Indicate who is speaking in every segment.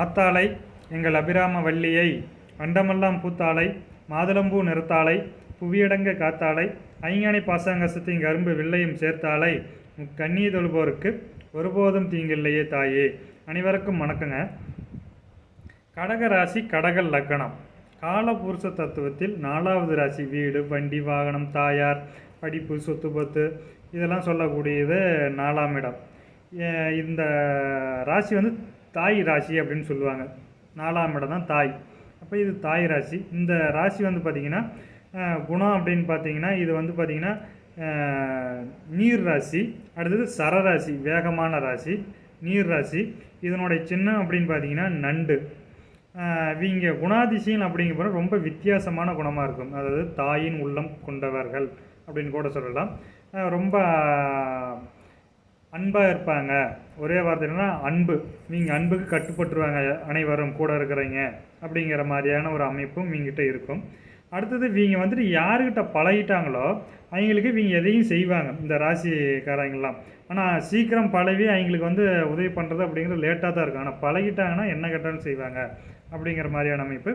Speaker 1: ஆத்தாளை எங்கள் அபிராம வள்ளியை வண்டமல்லாம் பூத்தாளை மாதுளம்பூ நிறத்தாளை புவியடங்க காத்தாளை ஐஞானி பாசாங்கசத்தின் கரும்பு வில்லையும் சேர்த்தாளை கண்ணீ தொழுபோருக்கு ஒருபோதும் தீங்கில்லையே தாயே அனைவருக்கும் வணக்கங்க கடக ராசி கடக லக்கணம் காலபுருஷ தத்துவத்தில் நாலாவது ராசி வீடு வண்டி வாகனம் தாயார் படிப்பு சொத்து பத்து இதெல்லாம் சொல்லக்கூடியது நாலாம் இடம் இந்த ராசி வந்து தாய் ராசி அப்படின்னு சொல்லுவாங்க நாலாம் இடம் தான் தாய் அப்போ இது தாய் ராசி இந்த ராசி வந்து பார்த்திங்கன்னா குணம் அப்படின்னு பார்த்தீங்கன்னா இது வந்து பார்த்திங்கன்னா நீர் ராசி அடுத்தது சரராசி வேகமான ராசி நீர் ராசி இதனுடைய சின்னம் அப்படின்னு பார்த்தீங்கன்னா நண்டு இவங்க குணாதிசயம் அப்படிங்கிற ரொம்ப வித்தியாசமான குணமாக இருக்கும் அதாவது தாயின் உள்ளம் கொண்டவர்கள் அப்படின்னு கூட சொல்லலாம் ரொம்ப அன்பாக இருப்பாங்க ஒரே வார்த்தை அன்பு நீங்கள் அன்புக்கு கட்டுப்பட்டுருவாங்க அனைவரும் கூட இருக்கிறீங்க அப்படிங்கிற மாதிரியான ஒரு அமைப்பும் இங்கிட்ட இருக்கும் அடுத்தது இவங்க வந்துட்டு யாருக்கிட்ட பழகிட்டாங்களோ அவங்களுக்கு இவங்க எதையும் செய்வாங்க இந்த ராசிக்காரங்கெல்லாம் ஆனால் சீக்கிரம் பழகி அவங்களுக்கு வந்து உதவி பண்ணுறது அப்படிங்கிறது லேட்டாக தான் இருக்கும் ஆனால் பழகிட்டாங்கன்னா என்ன கேட்டாலும் செய்வாங்க அப்படிங்கிற மாதிரியான அமைப்பு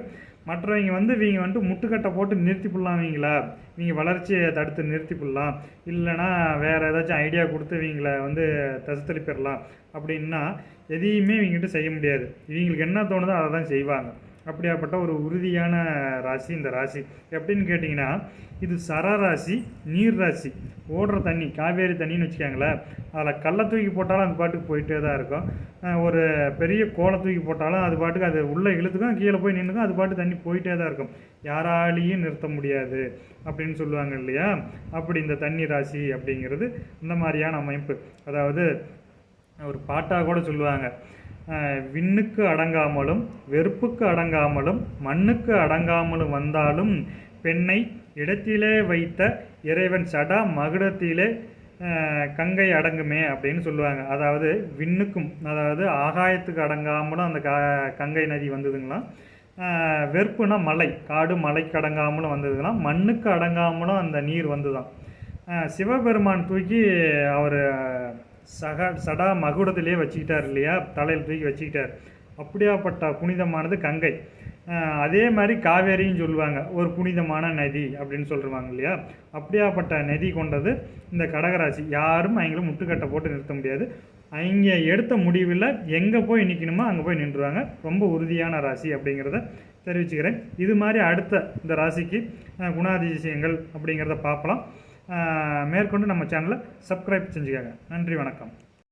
Speaker 1: மற்றவங்க வந்து இவங்க வந்துட்டு முட்டுக்கட்டை போட்டு நிறுத்தி போடலாம் இவங்களா இவங்க வளர்ச்சியை தடுத்து நிறுத்தி பிடலாம் இல்லைனா வேறு ஏதாச்சும் ஐடியா கொடுத்து இவங்களை வந்து தசை அப்படின்னா எதையுமே இவங்ககிட்ட செய்ய முடியாது இவங்களுக்கு என்ன தோணுதோ அதை தான் செய்வாங்க அப்படியாப்பட்ட ஒரு உறுதியான ராசி இந்த ராசி எப்படின்னு கேட்டிங்கன்னா இது ராசி நீர் ராசி ஓடுற தண்ணி காவேரி தண்ணின்னு வச்சுக்காங்களேன் அதில் கல்லை தூக்கி போட்டாலும் அது பாட்டுக்கு போயிட்டே தான் இருக்கும் ஒரு பெரிய கோலை தூக்கி போட்டாலும் அது பாட்டுக்கு அது உள்ளே இழுத்துக்கும் கீழே போய் நின்றுக்கும் அது பாட்டு தண்ணி போயிட்டே தான் இருக்கும் யாராலையும் நிறுத்த முடியாது அப்படின்னு சொல்லுவாங்க இல்லையா அப்படி இந்த தண்ணி ராசி அப்படிங்கிறது இந்த மாதிரியான அமைப்பு அதாவது ஒரு பாட்டாக கூட சொல்லுவாங்க விண்ணுக்கு அடங்காமலும் வெறுப்புக்கு அடங்காமலும் மண்ணுக்கு அடங்காமலும் வந்தாலும் பெண்ணை இடத்திலே வைத்த இறைவன் சடா மகுடத்திலே கங்கை அடங்குமே அப்படின்னு சொல்லுவாங்க அதாவது விண்ணுக்கும் அதாவது ஆகாயத்துக்கு அடங்காமலும் அந்த கங்கை நதி வந்ததுங்களாம் வெறுப்புனா மலை காடு மலைக்கு அடங்காமலும் வந்ததுங்களாம் மண்ணுக்கு அடங்காமலும் அந்த நீர் வந்துதான் சிவபெருமான் தூக்கி அவர் சக சடா மகுடத்திலே வச்சுக்கிட்டார் இல்லையா தலையில் தூக்கி வச்சுக்கிட்டார் அப்படியாப்பட்ட புனிதமானது கங்கை அதே மாதிரி காவேரியும் சொல்லுவாங்க ஒரு புனிதமான நதி அப்படின்னு சொல்லுவாங்க இல்லையா அப்படியாப்பட்ட நதி கொண்டது இந்த கடகராசி யாரும் அவங்களும் முட்டுக்கட்டை போட்டு நிறுத்த முடியாது அவங்க எடுத்த முடிவில் எங்கே போய் நிற்கணுமோ அங்கே போய் நின்றுவாங்க ரொம்ப உறுதியான ராசி அப்படிங்கிறத தெரிவிச்சுக்கிறேன் இது மாதிரி அடுத்த இந்த ராசிக்கு குணாதிசயங்கள் அப்படிங்கிறத பார்க்கலாம் மேற்கொண்டு நம்ம சேனலை சப்ஸ்கிரைப் செஞ்சுக்காங்க நன்றி வணக்கம்